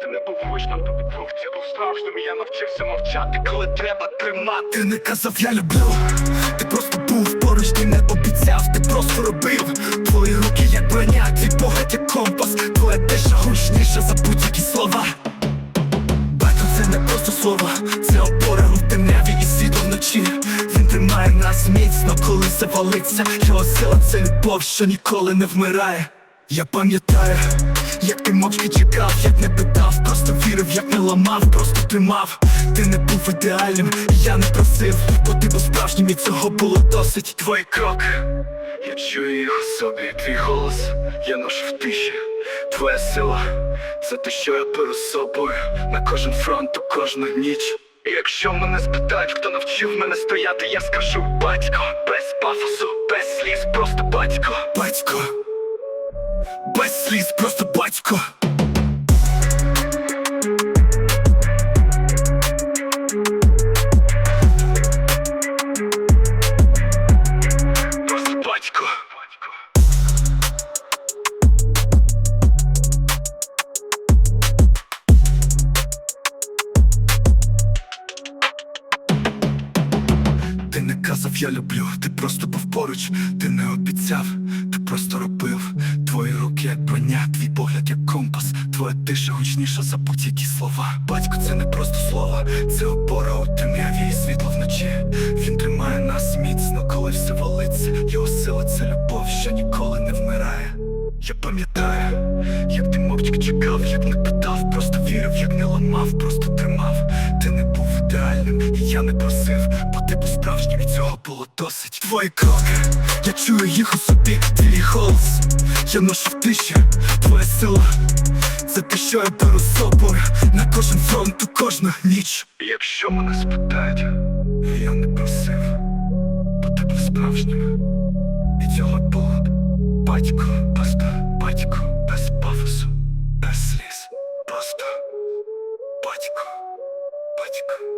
Ти не був гучним, тобі був був справжнім, я навчився мовчати, коли треба тримати. Ти не казав, я люблю, ти просто був поруч, ти не обіцяв, ти просто робив. Твої руки як броня, твій погляд як компас, твоя тиша гучніша за будь-які слова. Батько це не просто слово, це опора у темряві і світло вночі. Він тримає нас міцно, коли валиться. Його сила це любов, що ніколи не вмирає. Я пам'ятаю, як ти мовчки чекав, як не питав, просто вірив, як не ламав, просто тримав. Ти не був ідеальним, я не просив, бо ти був справжнім, і цього було досить. Твої кроки, Я чую їх у собі, твій голос, я ношу в тиші. Твоя сила, це те, що я беру собою на кожен фронт, у кожну ніч. І якщо мене спитають, хто навчив мене стояти, я скажу батько, без пафосу, без сліз, просто батько. батько, без сліз, просто батько. Просто батько. Ти не казав, я люблю, ти просто був поруч, ти не обіцяв, ти просто робив. Твої руки, як броня, твій погляд, як компас, твоя тиша гучніша за будь-які слова. Батько, це не просто слова, це опора у темряві і світло вночі. Він тримає нас міцно, коли все валиться. Його сила це любов, що ніколи не вмирає. Я пам'ятаю, як ти мовчки чекав, як не питав, просто вірив, як не ламав, просто тримав. Ти не був ідеальним, і я не просив, бо ти цього було досить. Твої кроки, я чую їх у собі, твій голос, я ношу в тиші, твоя сила, це те, що я беру з собою. На кожен фронт у кожну ніч. Якщо мене спитають, Я не просив, бо був справжнім, і цього було батько, просто батько, без пафосу, без сліз, просто батько, батько.